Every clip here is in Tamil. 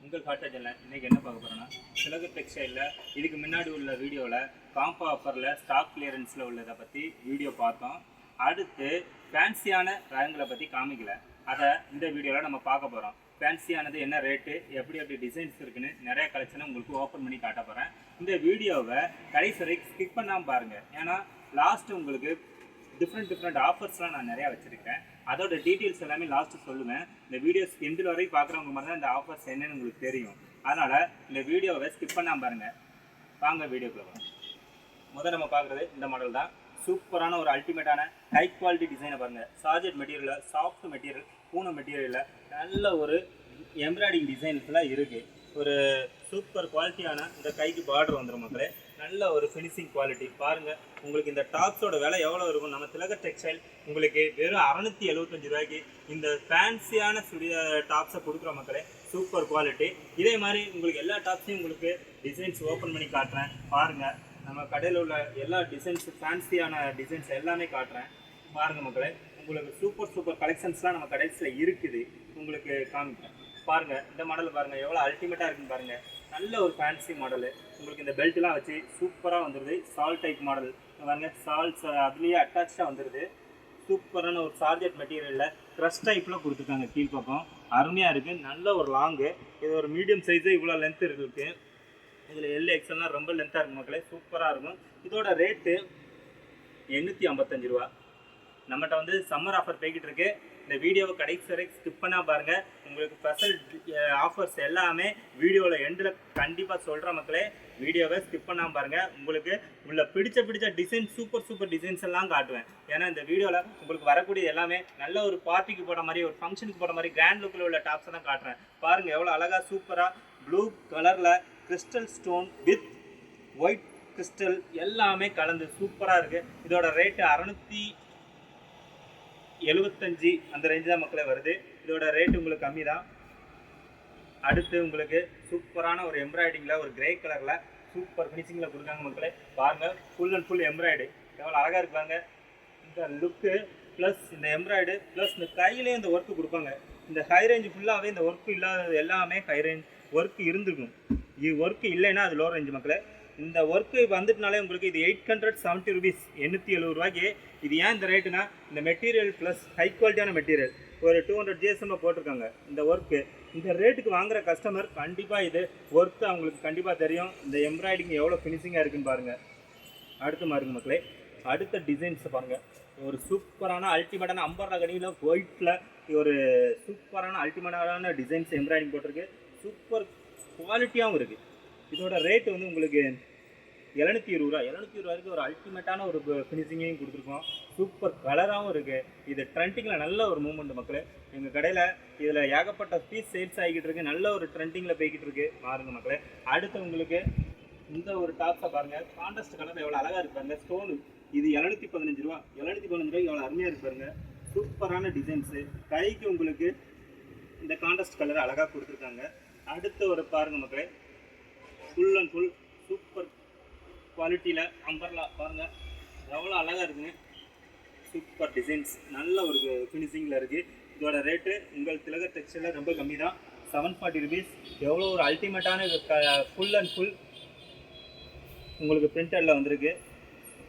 உங்கள் காட்டேஜில் இன்னைக்கு என்ன பார்க்க போகிறோன்னா சிலகு டெக்ஸ்டைலில் இதுக்கு முன்னாடி உள்ள வீடியோவில் காம்போ ஆஃபரில் ஸ்டாக் கிளியரன்ஸில் உள்ளதை பற்றி வீடியோ பார்த்தோம். அடுத்து ஃபேன்சியான ரகங்களை பற்றி காமிக்கல. அதை இந்த வீடியோவில் நம்ம பார்க்க போகிறோம் ஃபேன்சியானது என்ன ரேட்டு எப்படி எப்படி டிசைன்ஸ் இருக்குன்னு நிறைய கலெக்ஷனை உங்களுக்கு ஓப்பன் பண்ணி காட்ட போகிறேன் இந்த வீடியோவை கடைசி வரைக்கும் ஸ்கிப் பண்ணாமல் பாருங்கள் ஏன்னா லாஸ்ட்டு உங்களுக்கு டிஃப்ரெண்ட் டிஃப்ரெண்ட் ஆஃபர்ஸ்லாம் நான் நிறையா வச்சுருக்கேன். அதோட டீட்டெயில்ஸ் எல்லாமே லாஸ்ட்டு சொல்லுவேன். இந்த வீடியோஸ் எண்டில் வரைக்கும் பார்க்குறவங்க மாதிரி தான் இந்த ஆஃபர்ஸ் என்னென்னு உங்களுக்கு தெரியும். அதனால் இந்த வீடியோவை ஸ்கிப் பண்ணாமல் பாருங்கள் வாங்க வீடியோக்குள்ள போகலாம் முதல்ல நம்ம பார்க்குறது இந்த மாடல் தான். சூப்பரான ஒரு அல்டிமேட்டான ஹை குவாலிட்டி டிசைனை பாருங்கள் சார்ஜட் மெட்டீரியலில் சாஃப்ட் மெட்டீரியல் பூனை மெட்டீரியலில் நல்ல ஒரு எம்ப்ராய்டிங் டிசைன்ஸ்லாம் இருக்குது ஒரு சூப்பர் குவாலிட்டியான இந்த கைக்கு பார்டர் வந்துடும் மக்களே. நல்ல ஒரு ஃபினிஷிங் குவாலிட்டி பாருங்கள் உங்களுக்கு இந்த டாப்ஸோட விலை எவ்வளோ இருக்கும்? நம்ம திலகர் டெக்ஸ்டைல் உங்களுக்கு வெறும் அறநூற்றி எழுபத்தஞ்சு ரூபாய்க்கு இந்த ஃபேன்சியான சுடிதார் டாப்ஸை கொடுக்குற மக்களே சூப்பர் குவாலிட்டி இதே மாதிரி உங்களுக்கு எல்லா டாப்ஸையும் உங்களுக்கு டிசைன்ஸ் ஓப்பன் பண்ணி காட்டுறேன். பாருங்கள் நம்ம கடையில் உள்ள எல்லா டிசைன்ஸ் ஃபேன்சியான டிசைன்ஸ் எல்லாமே காட்டுறேன். பாருங்கள் மக்களே உங்களுக்கு சூப்பர் சூப்பர் கலெக்ஷன்ஸ்லாம் நம்ம கடைசியில் இருக்குது. உங்களுக்கு காமிக்கிறேன். பாருங்கள் இந்த மாடல் பாருங்கள் எவ்வளோ அல்டிமேட்டாக இருக்குன்னு பாருங்கள் நல்ல ஒரு ஃபேன்சி மாடலு உங்களுக்கு இந்த பெல்ட்லாம் வச்சு சூப்பராக வந்துடுது சால் டைப் மாடல் பாருங்க சால்ஸ் அதுலேயே அட்டாச்சாக வந்துடுது சூப்பரான ஒரு சார்ஜட் மெட்டீரியலில் க்ரஷ் டைப்பில் கொடுத்துருக்காங்க கீழ்ப்பக்கம் அருமையாக இருக்குது நல்ல ஒரு லாங்கு இது ஒரு மீடியம் சைஸு இவ்வளோ லென்த் இருக்குது இதில் எல் எக்ஸ்எல்லாம் ரொம்ப லென்த்தாக இருக்கும் மக்களே. சூப்பராக இருக்கும். இதோட ரேட்டு எண்ணூற்றி ஐம்பத்தஞ்சு ரூபா. நம்மகிட்ட வந்து சம்மர் ஆஃபர் போய்கிட்டு இருக்கு. இந்த வீடியோவை கடைசி வரை ஸ்கிப் பண்ணால் பாருங்கள் உங்களுக்கு ஸ்பெஷல் ஆஃபர்ஸ் எல்லாமே வீடியோவில் எண்டில் கண்டிப்பாக சொல்கிற மக்களே. வீடியோவை ஸ்கிப் பண்ணாமல் பாருங்கள் உங்களுக்கு உள்ள பிடிச்ச பிடிச்ச டிசைன் சூப்பர் சூப்பர் டிசைன்ஸ் எல்லாம் காட்டுவேன். ஏன்னா இந்த வீடியோவில் உங்களுக்கு வரக்கூடிய எல்லாமே நல்ல ஒரு பார்ட்டிக்கு போட மாதிரி ஒரு ஃபங்க்ஷனுக்கு போட மாதிரி கிராண்ட் லுக்கில் உள்ள டாப்ஸை தான் காட்டுறேன். பாருங்கள் எவ்வளோ அழகாக சூப்பராக ப்ளூ கலரில் crystal stone with white crystal எல்லாமே கலந்து சூப்பராக இருக்குது இதோட ரேட்டு அறநூற்றி எழுபத்தஞ்சி அந்த ரேஞ்சு தான் மக்களே வருது. இதோட ரேட் உங்களுக்கு கம்மி தான் அடுத்து உங்களுக்கு சூப்பரான ஒரு எம்ப்ராய்டிங்கில் ஒரு கிரே கலரில் சூப்பர் ஃபினிஷிங்கில் கொடுக்காங்க மக்களே. பாருங்கள் ஃபுல் அண்ட் ஃபுல் எம்ப்ராய்டு எவ்வளோ அழகாக இருப்பாங்க இந்த லுக்கு ப்ளஸ் இந்த எம்ப்ராய்டு ப்ளஸ் இந்த கையிலே இந்த ஒர்க்கு கொடுப்பாங்க. இந்த ஹை ரேஞ்ச் ஃபுல்லாகவே இந்த ஒர்க்கு இல்லாதது எல்லாமே ஹை ரேஞ்ச் ஒர்க்கு இருந்திருக்கும். இது ஒர்க்கு இல்லைன்னா அது லோ ரேஞ்ச் மக்களே. இந்த ஒர்க்கு வந்துட்டுனாலே உங்களுக்கு இது எயிட் ஹண்ட்ரட் செவன்ட்டி ருபீஸ் எண்ணூற்றி எழுபது ரூபாய்க்கு. இது ஏன் இந்த ரேட்டுனா இந்த மெட்டீரியல் ப்ளஸ் ஹை குவாலிட்டியான மெட்டீரியல் ஒரு டூ ஹண்ட்ரட் ஜிஎஸ்எம்ல போட்டிருக்காங்க இந்த ஒர்க்கு இந்த ரேட்டுக்கு வாங்குகிற கஸ்டமர் கண்டிப்பாக இது ஒர்க்கு அவங்களுக்கு கண்டிப்பாக தெரியும். இந்த எம்ப்ராய்டிங் எவ்வளோ ஃபினிஷிங்காக இருக்குன்னு பாருங்கள் அடுத்து மாறுங்க மக்களே. அடுத்த டிசைன்ஸை பாருங்கள் ஒரு சூப்பரான அல்டிமேட்டான அம்பர்லா கனியில் ஒயிட்டில் ஒரு சூப்பரான அல்டிமேட்டான டிசைன்ஸ் எம்ப்ராய்டிங் போட்டிருக்கு. சூப்பர் குவாலிட்டியாகவும் இருக்குது இதோட ரேட்டு வந்து உங்களுக்கு எழுநூத்தி இருபது ரூபா. எழுநூத்தி இருபது ரூபாய்க்கு ஒரு அல்டிமேட்டான ஒரு ஃபினிஷிங்கையும் கொடுத்துருக்கோம். சூப்பர் கலராகவும் இருக்குது இது ட்ரெண்டிங்கில் நல்ல ஒரு மூமெண்ட் மக்களே. எங்கள் கடையில் இதில் ஏகப்பட்ட பீஸ் சேல்ஸ் ஆகிக்கிட்டு இருக்கு. நல்ல ஒரு ட்ரெண்டிங்கில் போய்கிட்டு இருக்கு. பாருங்க மக்களே. அடுத்து உங்களுக்கு இந்த ஒரு டாப்ஸை பாருங்கள் கான்ட்ராஸ்ட் கலர் எவ்வளோ அழகாக இருக்கு ஸ்டோனு இது எழுநூத்தி பதினஞ்சு ரூபா. எழுநூத்தி பதினஞ்சு ரூபா எவ்வளோ அருமையாக இருக்கு சூப்பரான டிசைன்ஸு கைக்கு உங்களுக்கு இந்த கான்ட்ராஸ்ட் கலர் அழகாக கொடுத்துருக்காங்க. அடுத்து ஒரு பாருங்கள் மக்களே. ஃபுல் அண்ட் ஃபுல் சூப்பர் குவாலிட்டியில் அம்பர்லா பாருங்கள் எவ்வளோ அழகாக இருக்குங்க சூப்பர் டிசைன்ஸ் நல்ல ஒரு ஃபினிஷிங்கில் இருக்குது இதோட ரேட்டு உங்கள் திலகர் டெக்ஸ்டைலில் ரொம்ப கம்மி தான் செவன் ஃபார்ட்டி ருபீஸ் எவ்வளோ ஒரு அல்டிமேட்டான ஃபுல் அண்ட் ஃபுல் உங்களுக்கு பிரிண்டரில் வந்திருக்கு.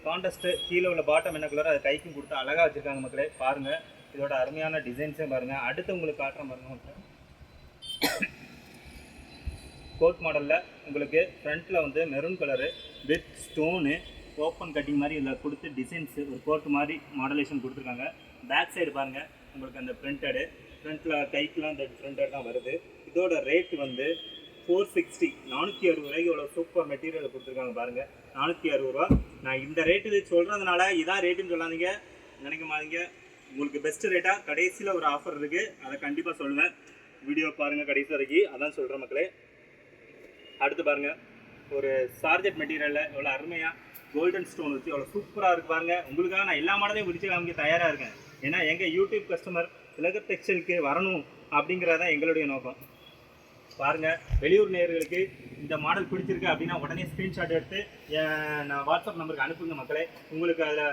கான்டஸ்ட்டு கீழே உள்ள பாட்டம் என்ன கலர் அது கைக்கும் கொடுத்து அழகாக வச்சுருக்காங்க மக்களே. பாருங்கள் இதோட அருமையான டிசைன்ஸே பாருங்கள் அடுத்து உங்களுக்கு காட்டுற மாதிரி கோட் மாடலில் உங்களுக்கு ஃப்ரண்ட்டில் வந்து maroon colour with stone open cutting மாதிரி இதில் கொடுத்து டிசைன்ஸு ஒரு கோட் மாதிரி மாடலேஷன் கொடுத்துருக்காங்க. பேக் சைடு பாருங்கள் உங்களுக்கு அந்த பிரிண்டடு ஃப்ரண்ட்டில் கைக்கெலாம் அந்த பிரிண்டட் தான் வருது. இதோட ரேட் வந்து ஃபோர் சிக்ஸ்டி நானூற்றி அறுபது ரூபாய்க்கு இவ்வளோ சூப்பர் மெட்டீரியல் கொடுத்துருக்காங்க பாருங்கள் நானூற்றி அறுபது ரூபா. நான் இந்த ரேட்டு சொல்கிறதுனால இதான் ரேட்டுன்னு சொல்லாதீங்க. நினைக்க மாதிரிங்க உங்களுக்கு பெஸ்ட் ரேட்டாக கடைசியில் ஒரு ஆஃபர் இருக்குது அதை கண்டிப்பாக சொல்லுவேன் வீடியோ பாருங்கள் கடைசி வரைக்கும். அதான் சொல்கிறேன் மக்களே. அடுத்து பாருங்க ஒரு சார்ஜெட் மெட்டீரியலில் எவ்வளோ அருமையாக கோல்டன் ஸ்டோன் வச்சு எவ்வளோ சூப்பராக இருக்கு பாருங்க. உங்களுக்காக நான் எல்லா மாடலையும் விரிச்சு காமிக்க தயாராக இருக்கேன். ஏன்னா எங்கள் யூடியூப் கஸ்டமர் உலக டெக்ஸ்டைலுக்கு வரணும் அப்படிங்கிறது தான் எங்களுடைய நோக்கம். பாருங்கள் வெளியூர் நேயர்களுக்கு இந்த மாடல் பிடிச்சிருக்கு அப்படின்னா உடனே ஸ்க்ரீன்ஷாட் எடுத்து நான் வாட்ஸ்அப் நம்பருக்கு அனுப்புங்க மக்களே. உங்களுக்கு அதில்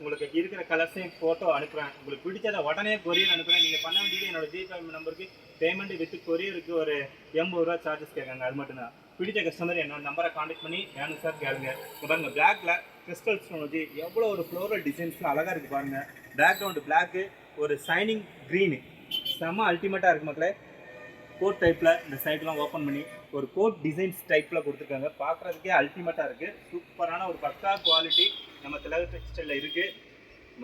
உங்களுக்கு இருக்கிற கலர்ஸையும் ஃபோட்டோ அனுப்புகிறேன் உங்களுக்கு பிடிச்சதை உடனே கொரியர் அனுப்புகிறேன் நீங்கள் பண்ண வேண்டியது என்னோட ஜிபே நம்பருக்கு பேமெண்ட் வித் கொரியருக்கு ஒரு எண்பது ரூபா சார்ஜஸ் கேட்குறாங்க அது மட்டும்தான். பிடித்த கஸ்டமர் என்னோட நம்பரை காண்டாக்ட் பண்ணி வேணும் சார் கேளுங்க. இங்க பாருங்க பிளாக்ல கிறிஸ்டல் ஸ்டோன் வச்சு எவ்வளோ ஒரு ஃப்ளோரல் டிசைன்ஸ்லாம் அழகாக இருக்குது பாருங்க. பேக்ரவுண்டு பிளாக்கு ஒரு ஷைனிங் க்ரீனு செம்ம அல்டிமேட்டாக இருக்கு மக்களே. கோட் டைப்பில் இந்த சைட்லாம் ஓப்பன் பண்ணி ஒரு கோட் டிசைன்ஸ் டைப்பில் கொடுத்துருக்காங்க. பார்க்குறதுக்கே அல்டிமேட்டாக இருக்குது சூப்பரான ஒரு பக்கா குவாலிட்டி நம்ம திலக டெக்ஸ்டைலில் இருக்குது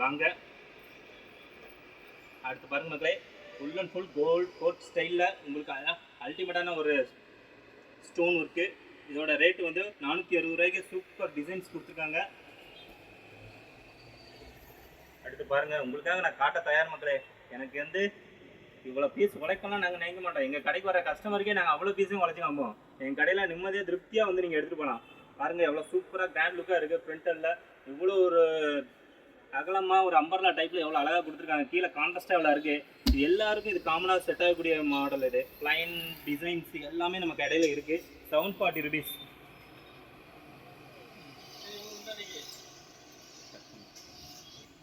வாங்க. அடுத்து பாருங்க மக்களே full and full gold coat ஸ்டைலில் உங்களுக்கு அல்டிமேட்டான ஒரு ஸ்டோன் ஒர்க்கு இதோட ரேட் வந்து நானூற்றி அறுபது ரூபாய்க்கு சூப்பர் டிசைன்ஸ் கொடுத்துருக்காங்க. அடுத்து பாருங்கள் உங்களுக்காக நான் காட்ட தயார் மக்களே எனக்கு வந்து இவ்வளோ பீஸ் உழைக்கலாம் நாங்கள் நினைக்க மாட்டோம். எங்கள் கடைக்கு வர கஸ்டமருக்கே நாங்கள் அவ்வளோ பீஸையும் உழைச்சி காம்போம் எங்கள் கடையில் நிம்மதியாக திருப்தியாக வந்து நீங்கள் எடுத்துகிட்டு போகலாம் பாருங்கள் எவ்வளோ சூப்பராக கிராண்ட் லுக்காக இருக்குது பிரிண்டரில் இவ்வளோ ஒரு அகலமாக ஒரு அம்பர்லா டைப்பில் எவ்வளோ அழகாக கொடுத்துருக்காங்க. கீழே கான்ட்ராஸ்டாக எவ்வளோ இருக்குது இது எல்லாருக்கும் இது காமனாக செட் ஆகக்கூடிய மாடல் இது. லைன் டிசைன்ஸ் எல்லாமே நம்ம கடையில் இருக்குது செவன் ஃபார்ட்டி ருபீஸ்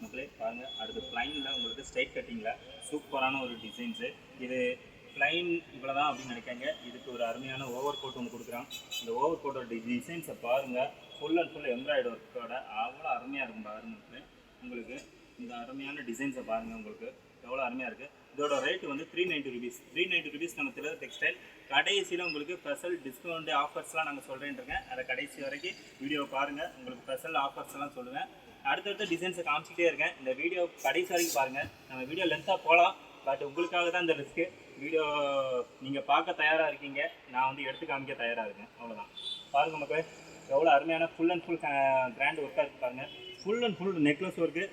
மக்களே பாருங்க அடுத்து பிளைனில் உங்களுக்கு ஸ்ட்ரைட் கட்டிங்கில் சூப்பரான ஒரு டிசைன்ஸு இது க்ளைம் இவ்வளோ தான் அப்படின்னு நினைக்காங்க இதுக்கு ஒரு அருமையான ஓவர் கோட் ஒன்று கொடுக்குறான். இந்த ஓவர் கோட்டோட டிசைன்ஸை பாருங்கள் ஃபுல் அண்ட் ஃபுல் எம்ப்ராய்டு ஒர்க்கோட அவ்வளோ அருமையாக இருக்கும் பாருங்க மக்களே. உங்களுக்கு இந்த அருமையான டிசைன்ஸை பாருங்கள் உங்களுக்கு. எவ்வளோ அருமையாக இருக்குது இதோட ரேட் வந்து three ninety rupees three ninety rupees நம்ம டெக்ஸ்டைல் கடைசியில் உங்களுக்கு ஸ்பெஷல் டிஸ்கவுண்ட் ஆஃபர்ஸ்லாம் நாங்கள் சொல்கிறேன்ருக்கேன் அதை கடைசி வரைக்கும் வீடியோ பாருங்கள் உங்களுக்கு ஸ்பெஷல் ஆஃபர்ஸ் எல்லாம் சொல்லுவேன். அடுத்தடுத்த டிசைன்ஸை காமிச்சிக்கிட்டே இருக்கேன். இந்த வீடியோ கடைசி வரைக்கும் பாருங்கள் நம்ம வீடியோ லென்த்தாக போகலாம் பட் உங்களுக்காக தான் இந்த ரிஸ்க்கு வீடியோ நீங்கள் பார்க்க தயாராக இருக்கீங்க. நான் வந்து எடுத்து காமிக்க தயாராக இருக்கேன். அவ்வளோதான் பாருங்கள் மக்கள் எவ்வளோ அருமையான ஃபுல் அண்ட் ஃபுல் கிராண்ட் ஒர்க்காக இருக்கு பாருங்கள் full and full necklace work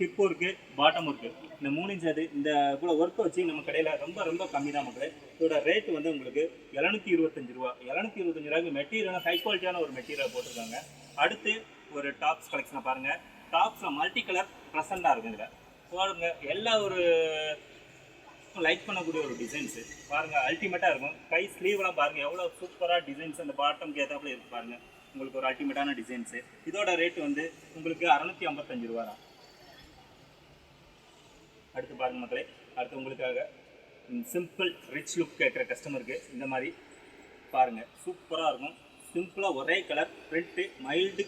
ஹிப்பும் work பாட்டமும் இருக்குது இந்த மூணு இன்ச் அது இந்த இவ்வளோ ஒர்க்கை வச்சு நம்ம கடையில் ரொம்ப ரொம்ப கம்மி தான் மக்களே. இதோட ரேட் வந்து உங்களுக்கு எழுநூத்தி இருபத்தஞ்சு ரூபா. எழுநூத்தி இருபத்தஞ்சு ரூபாய்க்கு மெட்டீரியல் ஹை குவாலிட்டியான ஒரு மெட்டீரியல் போட்டிருக்காங்க. அடுத்து ஒரு டாப்ஸ் கலெக்ஷனை பாருங்கள் டாப்ஸில் மல்டி கலர் ப்ரெசண்ட்டாக இருக்கும் இதில் பாருங்க எல்லா ஒரு லைக் பண்ணக்கூடிய ஒரு டிசைன்ஸு பாருங்கள் அல்டிமேட்டாக இருக்கும். கை ஸ்லீவ்லாம் பாருங்கள் எவ்வளோ சூப்பராக டிசைன்ஸ் அந்த பாட்டம்க்கு ஏற்றாப்புல இருக்கு பாருங்கள் உங்களுக்கு ஒரு அல்டிமேட்டான டிசைன்ஸு இதோட ரேட் வந்து உங்களுக்கு அறநூற்றி ஐம்பத்தஞ்சு ரூபா தான் அடுத்து பாருங்கள் மக்களே. அடுத்து உங்களுக்காக சிம்பிள் ரிச் லுக் கேட்குற கஸ்டமருக்கு இந்த மாதிரி பாருங்கள் சூப்பராக இருக்கும். சிம்பிளாக ஒரே கலர் ப்ரிண்ட்டு மைல்டு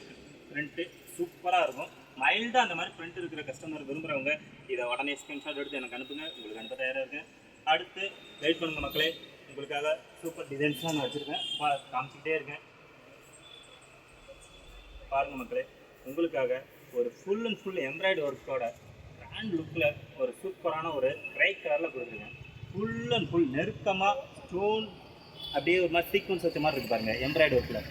பிரிண்ட்டு சூப்பராக இருக்கும். மைல்டாக அந்த மாதிரி ப்ரிண்ட் இருக்கிற கஸ்டமர் விரும்புகிறவங்க இதை உடனே ஸ்க்ரீன்ஷாட் எடுத்து எனக்கு அனுப்புங்க. உங்களுக்கு அனுப்ப தயாராக இருக்கேன். அடுத்து வெயிட் பண்ணுங்க மக்களே. உங்களுக்காக சூப்பர் டிசைன்ஸ்லாம் நான் வச்சுருக்கேன். பா காமிச்சிக்கிட்டே இருக்கேன். பாருங்கள் மக்களே. உங்களுக்காக ஒரு full and full embroidery grand grand லுக்கில் ஒரு சூப்பரான ஒரு கிரை கலரில் கொடுத்துருக்கேன். ஃபுல் அண்ட் ஃபுல் நெருக்கமாக ஸ்டோன் அப்படியே ஒரு மாதிரி சீக்வன்ஸ் வச்ச மாதிரி இருக்கு பாருங்கள் எம்ப்ராய்டு ஒர்க்கில்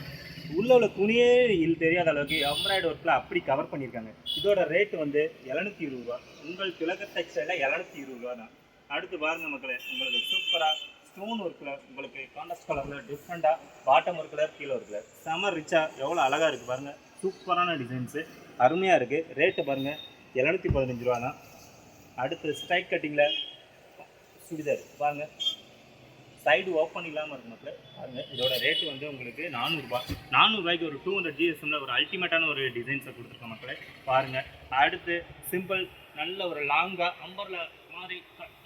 உள்ள உள்ள துணியே இல் தெரியாத அளவுக்கு எம்ப்ராய்டு ஒர்க்கில் அப்படி கவர் பண்ணியிருக்காங்க. இதோட ரேட் வந்து எழுநூத்தி இருபது ரூபா. உங்கள் திலக டெக்ஸ்டைலில் எழுநூத்தி இருபது ரூபா தான். அடுத்து பாருங்க மக்களே உங்களுக்கு சூப்பராக ஸ்டோன் ஒர்க்கில் உங்களுக்கு கான்ட்ராஸ்ட் கலரில் டிஃப்ரெண்ட்டாக பாட்டம் ஒரு கலர் கீழே ஒரு கலர் செம ரிச்சாக எவ்வளோ அழகாக இருக்குது பாருங்கள் சூப்பரான டிசைன்ஸு அருமையாக இருக்குது ரேட்டு பாருங்கள் எழுநூற்றி பதினஞ்சு ரூபா தான் அடுத்து ஸ்ட்ரைக் கட்டிங்கில் சுடிதார். பாருங்கள் சைடு ஓப்பன் இல்லாமல் இருக்கு மக்கள் பாருங்கள் இதோட ரேட்டு வந்து உங்களுக்கு நானூறுரூபா நானூறுரூவாய்க்கு ஒரு டூ ஹண்ட்ரட் ஜிஎஸ்எம்மில் ஒரு அல்டிமேட்டான ஒரு டிசைன்ஸை கொடுத்துருக்கோம் மக்களே பாருங்கள் அடுத்து சிம்பிள் நல்ல ஒரு லாங்காக அம்பரில் மாதிரி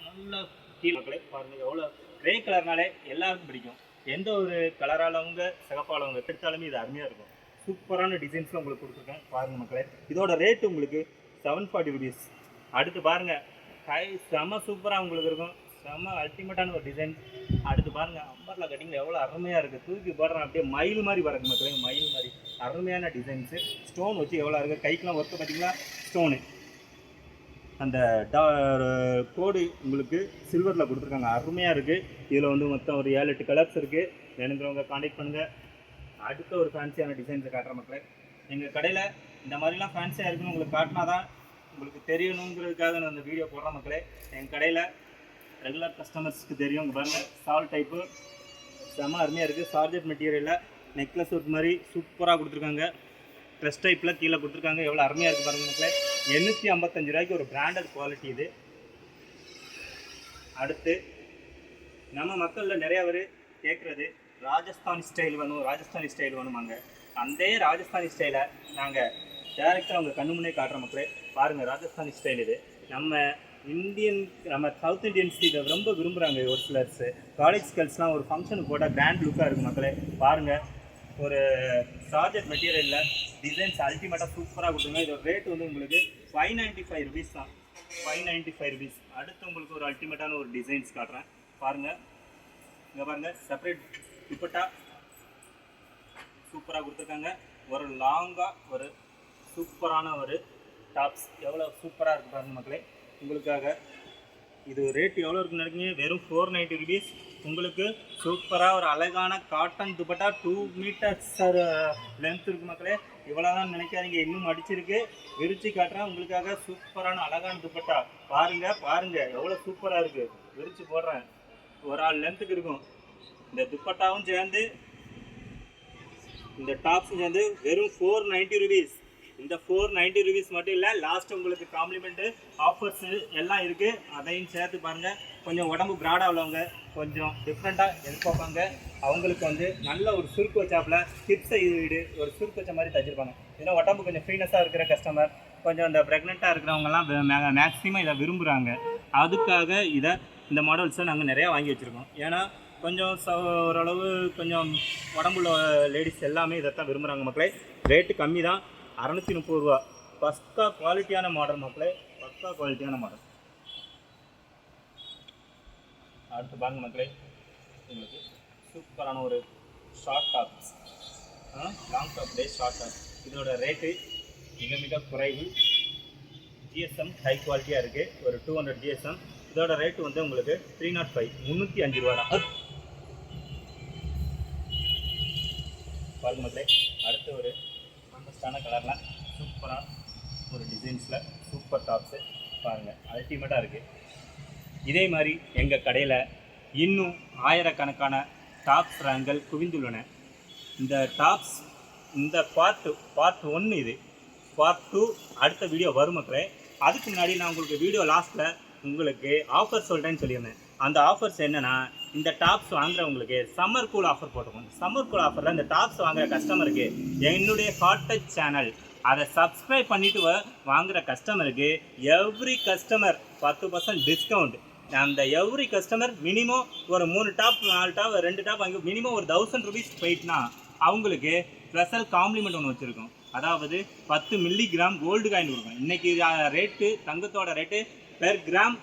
நல்ல கீழ் மக்களே பாருங்கள் எவ்வளோ கிரே கலர்னாலே எல்லாருக்கும் பிடிக்கும். எந்த ஒரு கலராலவங்க சிகப்பாலவங்க எடுத்தாலுமே இது அருமையாக இருக்கும். சூப்பரான டிசைன்ஸ்லாம் உங்களுக்கு கொடுத்துருக்கேன். பாருங்கள் மக்களே இதோட ரேட்டு உங்களுக்கு செவன் ஃபார்ட்டி ருபீஸ் அடுத்து பாருங்கள் கை செம சூப்பராக உங்களுக்கு இருக்கும். செம அல்டிமேட்டான ஒரு டிசைன் அடுத்து பாருங்கள் அம்பர்லா கட்டிங்கில் எவ்வளோ அருமையாக இருக்குது தூக்கி போடுறேன். அப்படியே மயில் மாதிரி வரக்கு மக்களே. மயில் மாதிரி. அருமையான டிசைன்ஸு ஸ்டோன் வச்சு எவ்வளோ இருக்குது கைக்கெலாம் ஒர்க்கு பார்த்தீங்களா? ஸ்டோனு அந்த டா- கோடு உங்களுக்கு சில்வரில் கொடுத்துருக்காங்க. அருமையாக இருக்குது இதில் வந்து மொத்தம் ஒரு ஏழு எட்டு கலர்ஸ் இருக்குது வேணுங்கிறவங்க காண்டாக்ட் பண்ணுங்கள் அடுத்த ஒரு ஃபேன்சியான டிசைன்ஸை காட்டுற மக்களே. எங்கள் கடையில் இந்த மாதிரிலாம் ஃபேன்ஸியாக இருக்குன்னு உங்களுக்கு காட்டினா தான் உங்களுக்கு தெரியணுங்கிறதுக்காக நான் இந்த வீடியோ போடுறேன் மக்களே. என் கடையில் ரெகுலர் கஸ்டமர்ஸ்க்கு தெரியும். உங்கள் பாருங்கள் சால் டைப்பு செம அருமையாக இருக்குது சார்ஜர் மெட்டீரியலில் நெக்லஸ் ஒர்க் மாதிரி சூப்பராக கொடுத்துருக்காங்க. ட்ரெஸ் டைப்பில் கீழே கொடுத்துருக்காங்க. எவ்வளோ அருமையாக இருக்குது பாருங்க மக்களே. எண்ணூற்றி ஐம்பத்தஞ்சு ரூபாய்க்கு ஒரு பிராண்டட் குவாலிட்டி இது. அடுத்து நம்ம மக்களில் நிறைய பேர் கேட்குறது ராஜஸ்தானி ஸ்டைல் வேணும் ராஜஸ்தானி ஸ்டைல் வேணுமாங்க. அந்த ராஜஸ்தானி ஸ்டைலை நாங்கள் டேரெக்டாக அவங்க கண்ணு முன்னே காட்டுற மக்களே பாருங்கள் ராஜஸ்தானி ஸ்டைல் இது. நம்ம இந்தியன் நம்ம சவுத் இந்தியன்ஸ் இதை ரொம்ப விரும்புகிறாங்க ஒரு சிலர்ஸு. காலேஜ் கேர்ள்ஸ்லாம் ஒரு ஃபங்க்ஷனுக்கு போட்டால் கிராண்ட் லுக்காக இருக்கும் மக்களே. பாருங்கள் ஒரு சார்ஜர் மெட்டீரியலில் டிசைன்ஸ் அல்டிமேட்டாக சூப்பராக கொடுத்துருங்க இதோட ரேட் வந்து உங்களுக்கு ஃபைவ் நைன்ட்டி ஃபைவ் ருபீஸ் தான். ஃபைவ் நைன்ட்டி ஃபைவ் ருபீஸ் அடுத்து உங்களுக்கு ஒரு அல்டிமேட்டான ஒரு டிசைன்ஸ் காட்டுறேன். பாருங்கள் இங்கே பாருங்கள் செப்பரேட் துப்பட்டா சூப்பராக கொடுத்துருக்காங்க. ஒரு லாங்காக ஒரு சூப்பரான ஒரு டாப்ஸ். எவ்வளோ சூப்பராக இருக்கு பாருங்கள் மக்களே. உங்களுக்காக இது ரேட் எவ்வளோ இருக்குன்னு நினைக்கிறீங்க? வெறும் ஃபோர் நைன்ட்டி ருபீஸ் உங்களுக்கு சூப்பராக ஒரு அழகான cotton dupatta two metres length இருக்குது மக்களே. இவ்வளோதான் நினைக்காதீங்க. இன்னும் அடிச்சிருக்கு. விரிச்சு காட்டுறேன். உங்களுக்காக சூப்பரான அழகான துப்பட்டா. பாருங்க பாருங்க. எவ்வளோ சூப்பராக இருக்கு. விரிச்சு போடுறேன். ஒரு ஆள் லென்த்துக்கு இருக்கும். இந்த துப்பட்டாவும் சேர்ந்து இந்த டாப்ஸும் சேர்ந்து வெறும் ஃபோர் நைன்ட்டி ருபீஸ் இந்த ஃபோர் நைன்ட்டி ருபீஸ் மட்டும் இல்லை லாஸ்ட் உங்களுக்கு காம்ப்ளிமெண்ட்டு ஆஃபர்ஸு எல்லாம் இருக்குது அதையும் சேர்த்து பாருங்கள் கொஞ்சம் உடம்பு ப்ராடாக உள்ளவங்க கொஞ்சம் டிஃப்ரெண்ட்டாக எதிர்பார்ப்பாங்க. அவங்களுக்கு வந்து நல்ல ஒரு சுருக்கு வச்சாப்புல ஹிப்ஸை வீடு ஒரு சுருக்கு வச்ச மாதிரி தச்சிருப்பாங்க ஏன்னா உடம்பு கொஞ்சம் ஃப்ரீனஸாக இருக்கிற கஸ்டமர் கொஞ்சம் இந்த ப்ரெக்னெண்ட்டாக இருக்கிறவங்கலாம் மேக்ஸிமம் இதை விரும்புகிறாங்க அதுக்காக இதை இந்த மாடல்ஸை நாங்கள் நிறையா வாங்கி வச்சுருக்கோம். ஏன்னா கொஞ்சம் ச ஓரளவு கொஞ்சம் உடம்புள்ள லேடிஸ் எல்லாமே இதைத்தான் விரும்புகிறாங்க மக்களே. ரேட்டு கம்மி தான் அறநூற்றி முப்பது ரூபா. பஸ்கா குவாலிட்டியான மாடல் மாப்பிள்ளை பஸ்கா குவாலிட்டியான மாடல் அடுத்து பாருங்க மக்களே. உங்களுக்கு சூப்பரான ஒரு ஷார்ட் டாப் லாங் டாப் டே ஷார்ட் டாப் இதோட ரேட்டு மிக மிக குறைவு. ஜிஎஸ்எம் ஹை குவாலிட்டியாக இருக்குது ஒரு டூ ஹண்ட்ரட் ஜிஎஸ்எம் இதோட ரேட்டு வந்து உங்களுக்கு த்ரீ நாட் ஃபைவ் முந்நூற்றி அஞ்சு ரூபா தான். பாருங்க மக்களே. அடுத்து ஒரு கான்ட்ரஸ்டான கலரில் சூப்பராக ஒரு டிசைன்ஸில் சூப்பர் டாப்ஸு பாருங்கள் அல்டிமேட்டாக இருக்குது இதே மாதிரி எங்கள் கடையில் இன்னும் ஆயிரக்கணக்கான டாப்ஸ் ரகங்கள் குவிந்துள்ளன. இந்த டாப்ஸ் இந்த பார்ட்டு பார்ட் ஒன்று இது. பார்ட் டூ அடுத்த வீடியோ வரும் மக்களே. அதுக்கு முன்னாடி நான் உங்களுக்கு வீடியோ லாஸ்ட்டில் உங்களுக்கு ஆஃபர் சொல்கிறேன்னு சொல்லியிருந்தேன். அந்த ஆஃபர்ஸ் என்னென்னா இந்த டாப்ஸ் வாங்குறவங்களுக்கு சம்மர் கூல் ஆஃபர் போட்டிருக்கோம் சம்மர் கூல் ஆஃபரில் இந்த டாப்ஸ் வாங்குற கஸ்டமருக்கு என்னுடைய ஹாட் டச் சேனல் அதை சப்ஸ்கிரைப் பண்ணிட்டு வ- வாங்குற கஸ்டமருக்கு எவ்ரி கஸ்டமர் பத்து பர்சன்ட் டிஸ்கவுண்ட் அந்த எவ்ரி கஸ்டமர் மினிமம் ஒரு மூணு டாப் நாலு டாப் ரெண்டு டாப் வாங்கி மினிமம் ஒரு தௌசண்ட் ருபீஸ் போயிட்டுனா அவங்களுக்கு ஸ்பெஷல் காம்ப்ளிமெண்ட் ஒன்று வச்சுருக்கோம். அதாவது பத்து மில்லி கிராம் கோல்டு காயின் கொடுக்கும் இன்றைக்கி ரேட்டு தங்கத்தோட ரேட்டு பெர் கிராம்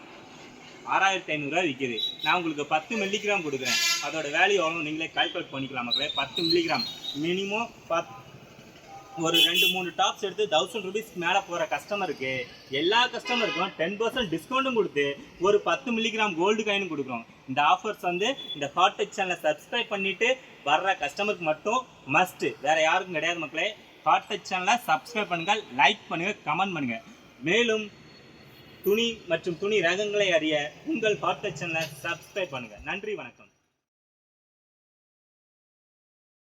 ஆறாயிரத்தி ஐநூறுரூவா விற்கிது நான் உங்களுக்கு பத்து மில்லிகிராம் கொடுக்குறேன். அதோட வேல்யூ எவ்வளோ நீங்களே கால்குலேட் பண்ணிக்கலாம் மக்களே. பத்து மில்லிகிராம் மினிமம் பத் ஒரு ரெண்டு மூணு டாப்ஸ் எடுத்து தௌசண்ட் ருபீஸ்க்கு மேலே போகிற கஸ்டமருக்கு எல்லா கஸ்டமருக்கும் டென் பர்சன்ட் டிஸ்கவுண்ட்டும் கொடுத்து ஒரு பத்து மில்லிகிராம் கோல்டு காயினும் கொடுக்குறோம். இந்த ஆஃபர்ஸ் வந்து இந்த ஹாட் டச் சேனலை சப்ஸ்கிரைப் பண்ணிவிட்டு வர்ற கஸ்டமருக்கு மட்டும் மஸ்ட்டு வேறு யாருக்கும் கிடையாது மக்களே. ஹாட் டச் சேனலை சப்ஸ்கிரைப் பண்ணுங்கள் லைக் பண்ணுங்கள் கமெண்ட் பண்ணுங்கள் மேலும் துணி மற்றும் துணி ரகங்களை அறிய உங்கள் பார்த்த சேனலை சப்ஸ்கிரைப் பண்ணுங்க. நன்றி வணக்கம்.